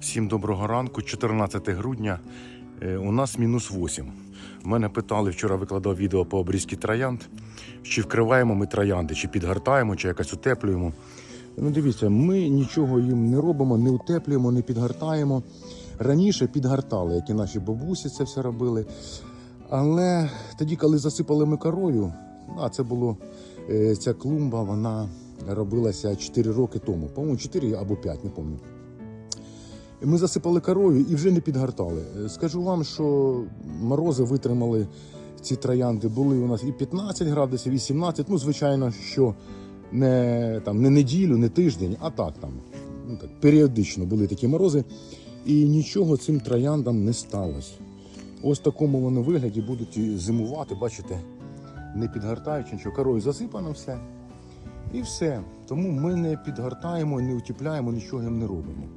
Всім доброго ранку, 14 грудня. Е, У нас мінус 8. Мене питали, вчора викладав відео по обрізці троянд. Чи вкриваємо ми троянди, чи підгортаємо, чи якось утеплюємо. Ну, дивіться, ми нічого їм не робимо, не утеплюємо, не підгортаємо. Раніше підгортали, як і наші бабусі це все робили. Але тоді, коли засипали ми корою, а це було е, ця клумба, вона робилася 4 роки тому. По-моєму, 4 або 5, не пам'ятаю. Ми засипали корою і вже не підгортали. Е, Скажу вам, що морози витримали ці троянди. Були у нас і 15 градусів, і 17. Ну, звичайно, що не, там, не неділю, не тиждень, а так там. Ну, так, періодично були такі морози. І нічого цим трояндам не сталося. Ось в такому вони вигляді будуть зимувати, бачите, не підгортаючи нічого. Корою засипано все. І все. Тому ми не підгортаємо, не утіпляємо, нічого їм не робимо.